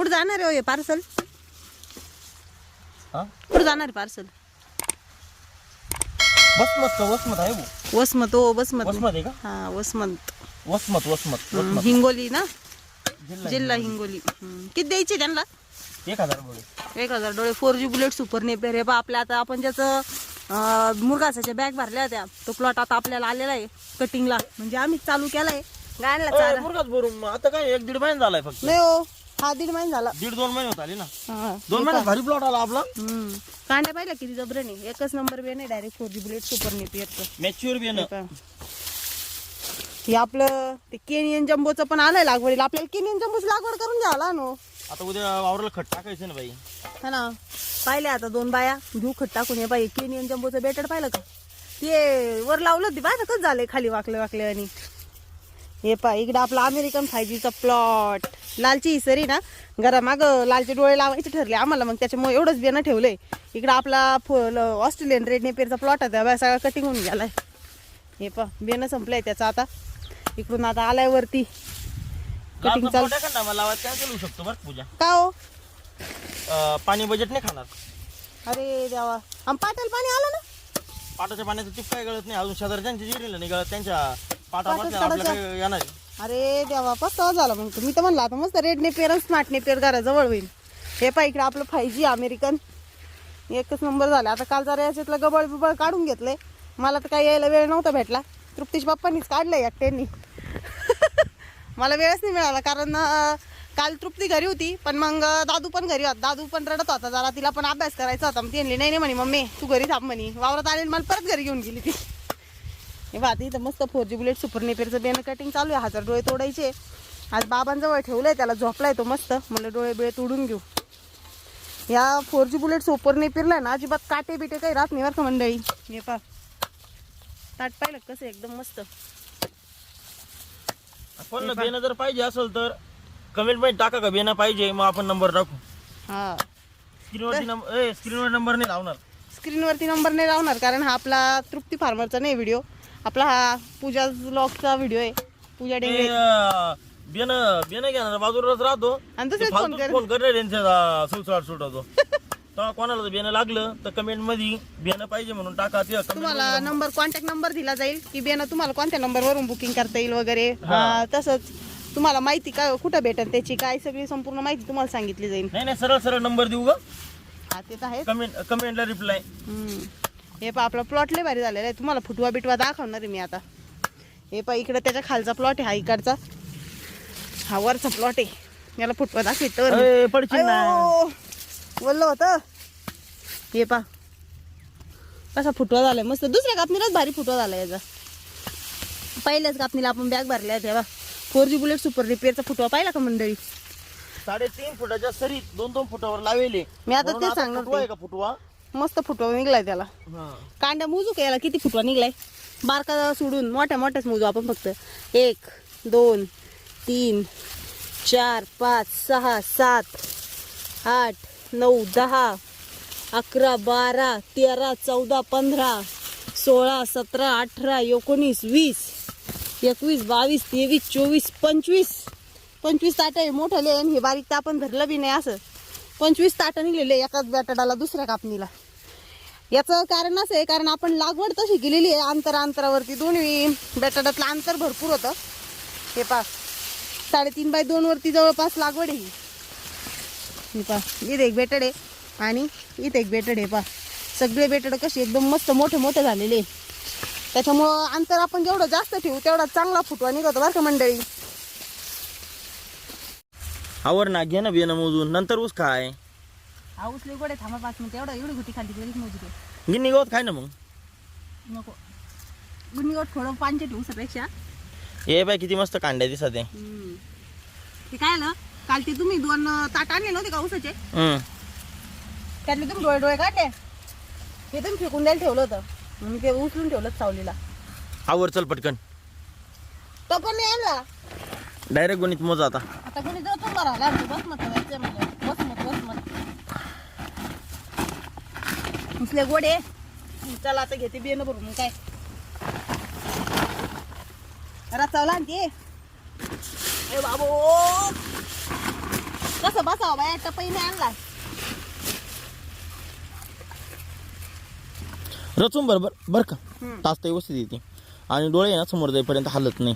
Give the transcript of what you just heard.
कुठं जाणार आहे पार्सल हा कुठं जाणार आहे पार्सल वसमत का? वसमत आहे भाऊ वसमत ओ वसमत. वसमत आहे का? हा वसमत. वसमत वसमत हम्म, वसमत. हिंगोली ना? जिल्हा हिंगोली. किती द्यायचे त्यांना? एक हजार बोले. एक हजार डोळे. Four G bullet super Napier हे बा आपल्या आता आपण ज्याचं अं, मुरगासाच्या बॅग भरल्या होत्या. तो प्लॉट आता आपल्याला आलेला आहे कटिंगला म्हणजे आम्ही चालू केलाय. गायला चारा. मुरगाच भरून. आता काय एक दीड महिना झालाय फक्त. नाही हो. हा दीड महिना झाला. दीड दोन महिने होत आले ना? हा. दोन महिन्यात भारी प्लॉट आला आपला? हम्म. कांड्या पाहिल्या किती जबरन एकच नंबर बी नाही direct four G bullet super नेपियरचं mature बी आहे ना? हे आपलं ते केनियन जम्बोचं पण आलंय लागवडीला आपल्याला केनियन जम्बोची लागवड करून घ्यावं नो आता उद्या वावराला खत टाकायचं ना बाई. हा ना. पाहिले आता दोन बाया. घेऊ खट टाकून. हे बाई केनियन जम्बोचं बेटर पाहिलं का? ते वर लावलं होती बाय कसं झालंय खाली वाकले वाकले आणि? हे पा इकडं आपला अमेरिकन फायजीचा प्लॉट लालची इसरी ना घरा माग लालचे डोळे लावायचे ठरले आम्हाला मग त्याच्यामुळे एवढंच बियाणं ठेवलंय. इकडं आपला फुल ऑस्ट्रेलियन रेड नेपेरचा प्लॉट आहे त्या सगळा कटिंग होऊन गेलाय. हे पा बियाणं संपलंय त्याचं आता. इकडून आता आलाय वरती. कटिंग चालू का शकतो बरं पूजा. हो? पाणी बजेट नाही खाणार. अरे देवा. आम पाटील पाणी आलं ना? पाटाच्या पाण्याचं टिप काय गळत नाही अजून शेजारच्यांच्या जिरेला नाही गळत त्यांच्या काढायचं. येणार आहे? अरे देवा पस्तावा झाला मग मी तर म्हणलं आता मस्त रेड नेपियर आणि स्मार्ट नेपियर घराजवळ होईल. हे पा इकडे आपलं फाय जी अमेरिकन एकच नंबर झाला. आता काल जरा याच्यातलं गबळ बिबळ काढून घेतलंय. मला तर काही यायला वेळ नव्हता भेटला. तृप्तीश बाप्पांनीच काढलंय एकट्यानी. मला वेळच नाही मिळाला कारण अं, काल तृप्ती घरी होती पण मग अं, दादू पण घरी होता. दादू पण रडत होता जरा. तिला पण अभ्यास करायचा होता. मग ती म्हणली नाही नाही म्हणे मम्मी तू घरी थांब म्हणे. वावरात आले मला परत घरी घेऊन गेली ती. हे आता इथं मस्त फोर जी बुलेट सुपर नेपेरचं बेन कटिंग चालू आहे. हजार डोळे तोडायचे. आज बाबांजवळ ठेवलंय त्याला झोपलाय तो मस्त. म्हणलं डोळे बिळे तोडून घेऊ. या फोर जी बुलेट सुपर नेपेरला ना अजिबात काटे बिटे काही राहत नाही बरं का मंडळी. हे पा ताट पाहिलं कसं एकदम मस्त. पण बेनं जर पाहिजे असेल तर कमेंटमध्ये टाका का बेना पाहिजे मग आपण नंबर टाकू. हा. स्क्रीनवरती नंबर स्क्रीनवर नंबर नाही लावणार. स्क्रीनवरती नंबर नाही लावणार कारण हा आपला तृप्ती फार्मरचा नाही व्हिडिओ आपला हा पूजा ब्लॉगचा व्हिडिओ आहे. पूजा डेंगरे बेन बेन घेणार बाजूलाच राहतो. आणि दुसरेच फोन कर. फोन करणार त्यांच्या सुलसुलाट सुटवतो तेव्हा कोणाला जर बेनं लागलं तर कमेंटमध्ये बेनं पाहिजे म्हणून टाका ते तुम्हाला नंबर कॉन्टॅक्ट नंबर दिला जाईल की बेना तुम्हाला कोणत्या नंबरवरून बुकिंग करता येईल वगैरे. तसंच तुम्हाला माहिती काय कुठं भेटेल त्याची काय सगळी संपूर्ण माहिती तुम्हाला सांगितली जाईल. नाही नाही सरळ सरळ नंबर देऊ ग हा ते तर आहे कमेंट कमेंटला रिप्लाय. हे पा आपला प्लॉट लय भारी झालेला आहे. तुम्हाला फुटवा बिटवा दाखवणार आहे मी आता. हे पा इकडं त्याच्या खालचा प्लॉट आहे हा इकडचा. हा वरचा प्लॉट आहे. याला फुटवा दाखवतो बोललो होतं. हे पा कसा फुटवा झालाय मस्त. दुसऱ्या कापणीलाच भारी फुटवा झाला याचा. पहिल्याच कापणीला आपण बॅग भरल्या तेव्हा. फोर जी बुलेट सुपर रिपेअरचा फुटवा पाहिला का मंडळी? साडेतीन फुटाच्या सरीत दोन दोन फुटावर लावेले. मी आता तेच सांगणार फुटवा? मस्त फुटवा निघलाय त्याला. कांड्या मोजू का याला? किती फुटवा निघलाय? बारका सोडून मोठ्या मोठ्याच मोजू आपण फक्त. एक दोन तीन चार पाच सहा सात आठ नऊ दहा अकरा बारा तेरा चौदा पंधरा सोळा सतरा अठरा एकोणीस वीस एकवीस बावीस तेवीस चोवीस पंचवीस. पंचवीस ताटं आहे मोठं लेन हे बारीक तर आपण धरलं बी नाही असं. पंचवीस ताटं निघलेले एकाच बॅटडाला दुसऱ्या कापणीला. याचं कारण असं आहे कारण आपण लागवड तशी केलेली आहे अंतर अंतरावरती दोन्ही बॅटाडातलं अंतर भरपूर होतं. हे पा साडेतीन बाय दोन वरती जवळपास लागवड आहे ही. हे पा इथे एक बेटड आहे आणि इथे एक बेटड आहे पा सगळे बेटड कशी एकदम मस्त मोठे मोठे झालेले आहे. त्याच्यामुळं अंतर आपण जेवढं जास्त ठेवू तेवढा चांगला फुटवा निघतो बरं का मंडळी. आवर ना घे ना बियाणं मोजून नंतर ऊस काय हा उचले गोडे थांबा पाच मिनिट एवढं एवढी गुटी खाली तरीच मोजू दे. गिन्नी गवत खाय ना मग. नको. गुन्ही गोट थोडं पानचे ठेवू सपेक्षा हे बाय किती मस्त कांड्या दिसत आहे. हम्म. ते काय आलं? काल ते तुम्ही दोन अं, ताट आणले नव्हते का उसाचे हम्म. त्यातले तुम्ही डोळे डोळे काढले. हे तुम्ही फेकून द्यायला ठेवलं होतं. मग मी ते उचलून ठेवलं सावलीला. आवर चल पटकन. तो पण नाही आणला. डायरेक्ट गणित मोजा आता. आता कोणी जर तुम्हाला राहिला बस मत जायचं म्हणजे बस मत बस मत उचले गोडे. चला आता घेते बियाणं भरून काय? रचावला ते ए बाबो. कसं बसावं बाया टपईने आणला. रचून बरोबर बरं का. तास तर व्यवस्थित येते. आणि डोळे ना समोर जाईपर्यंत हालत नाही.